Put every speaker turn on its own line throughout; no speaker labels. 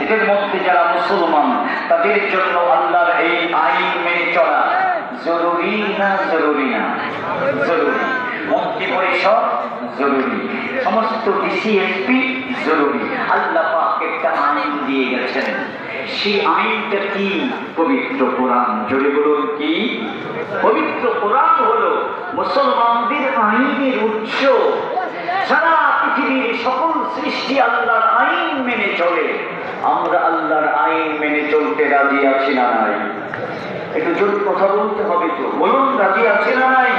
এদের মধ্যে যারা মুসলমান, তাদের জন্য আল্লাহর এই আইন মেনে চলা জরুরি না জরুরি না? জরুরি। মন্ত্রী পরিষদ, জরুরি। সমস্ত ডিসিএসপি জরুরি। আল্লাহ একটা আইন দিয়ে গেছেন। সেই আইনটা কি? পবিত্র কোরআন। জোরে বলুন কি? পবিত্র কোরআন হলো মুসলমানদের আইনের উৎস। সারা পৃথিবীর সকল সৃষ্টি আল্লাহর আইন মেনে চলে। আমরা আল্লাহর আইন মেনে চলতে রাজি আছি না নাই? একটু জোর কথা বলতে হবে তো। বলুন, রাজি আছে না নাই?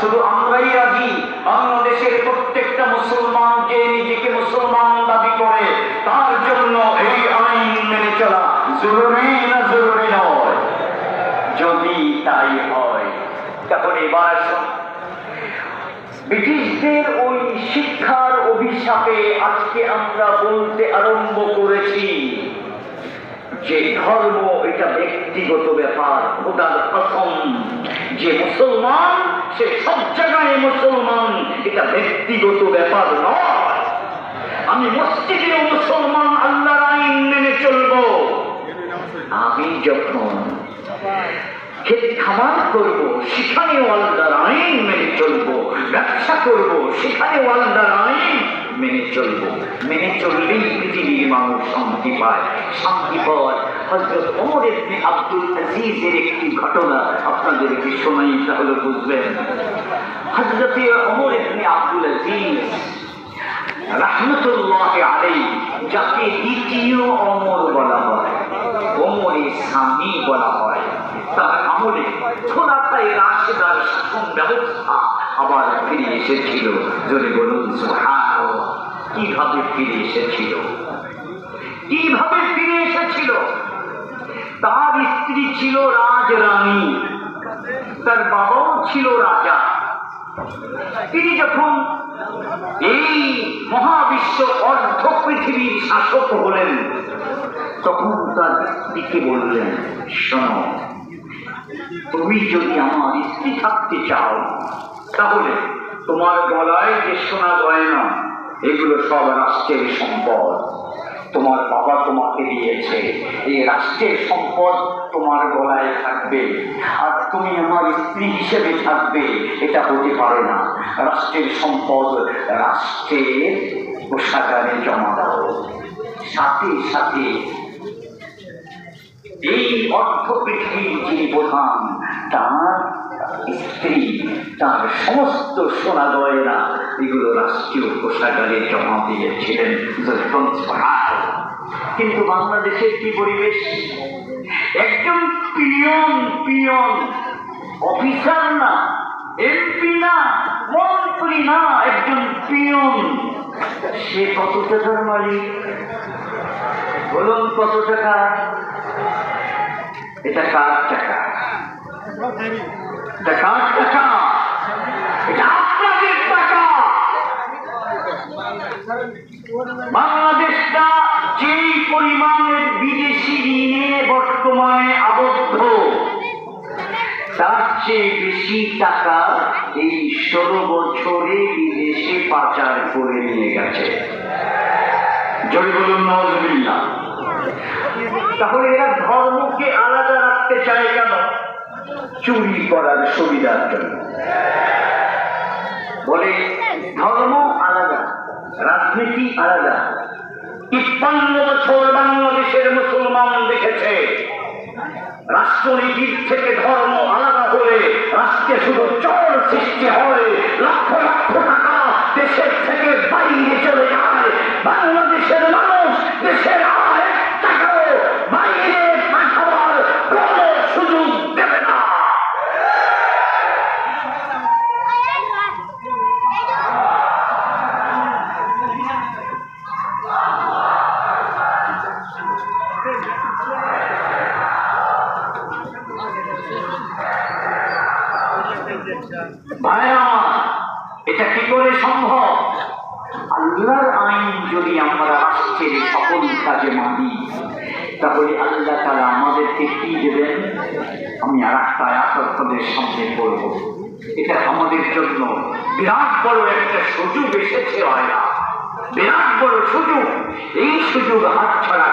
শুধু আমরাই রাজি। বাংলাদেশের প্রত্যেকটা মুসলমান যে নিজেকে মুসলমান দাবি করে, তার জন্য এই আইন মেনে চলা জরুরি না জরুরি নয়? যদি তাই হয়, তাহলে এবার ব্রিটিশদের আরম্ভ করেছি। যে ধর্ম, এটা ব্যক্তিগত ব্যাপার, খোদার কসম। যে মুসলমান, সে সব জায়গায় মুসলমান, এটা ব্যক্তিগত ব্যাপার নয়। আমি মসজিদেও মুসলমান, আল্লাহর আইন মেনে চলবো। আমি যখন ক্ষেত খামার করব, সেখানেও আল্লাহর আইন মেনে চলবো, ব্যবসা করব, সেখানেও আল্লাহর আইন মেনে চলবো। মেনে চললেই পৃথিবীর মানুষ শান্তি পায়। শান্তি পাওয়ার হজরত ওমর ইবনে আব্দুল আজিজের একটি ঘটনা আপনাদেরকে শোনাই তাহলে বুঝবেন। হজরতে ওমর ইবনে আব্দুল আজিজ রহমতুল্লাহ আলাই যাকে দ্বিতীয় অমর বলা হয় ওমরে স্বামী বলা হয়। তার আমলে খোলাফায়ে রাশেদার শাসন ব্যবস্থা আবার ফিরে এসেছিল। যদি বলুন কীভাবে ফিরে এসেছিল? কীভাবে ফিরে এসেছিল? তার স্ত্রী ছিল রাজরানী, তার বাবাও ছিল রাজা। তিনি যখন এই মহাবিশ্ব অর্ধ পৃথিবীর শাসক হলেন, তখন তার স্ত্রীকে বললেন, শোনো, তুমি যদি আমার স্ত্রী থাকতে চাও তাহলে তোমার গলায় যে সোনা গয়না, এগুলো সব রাষ্ট্রের সম্পদ। তোমার বাবা তোমাকে দিয়েছে। এই রাষ্ট্রের সম্পদ তোমার গলায় থাকবে। আর তুমি আমার স্ত্রী হিসেবে থাকবে, এটা হতে পারে না। রাষ্ট্রের সম্পদ রাষ্ট্রের কোষাগারে জমা দাও। সাথে সাথে এই অর্থ পৃথিবীর যিনি প্রধান তার স্ত্রী তার সমস্ত সোনা গয়না এগুলো রাষ্ট্রীয় কোষাগারে জমা দিয়েছিলেন কিন্তু বাংলাদেশের কি পরিবেশ? একজন পিয়ন পিয়ন অফিসার না, এমপি না, মন্ত্রী না, একজন পিয়ন সে কত টাকার মালিক? বলুন কত টাকা? এটা কার টাকা? বাংলাদেশটা যেই পরিমাণের বিদেশি ঋণে বর্তমানে আবদ্ধ, তার চেয়ে বেশি টাকা এই ষোলো বছরে বিদেশে পাচার করে নিয়ে গেছে। জয় বলুন নজবিল্লা তাহলে এরা ধর্মকে আলাদা রাখতে চায় কেন? চুরি করার সুবিধার জন্য। বলে, ধর্ম আলাদা, রাজনীতি আলাদা। তিপ্পান্ন বছর বাংলাদেশের মুসলমান দেখেছে, রাষ্ট্রনীতির থেকে ধর্ম আলাদা হলে রাষ্ট্রে শুধু চর সৃষ্টি হয়, লক্ষ লক্ষ টাকা দেশের থেকে বাইরে চলে যায়। বাংলাদেশের মানুষ দেশের ভাই আমার এটা কি করে সম্ভব? আল্লাহর আইন যদি আমরা রাষ্ট্রের সকল কাজে মানি, তাহলে আল্লাহ তারা আমাদেরকে কি দেবেন? আমি আর একটা আপনাদের সামনে বলব এটা আমাদের জন্য বিরাট বড় একটা সুযোগ এসেছে হয় না
বিরাট বড় সুযোগ। এই সুযোগ হাতছাড়া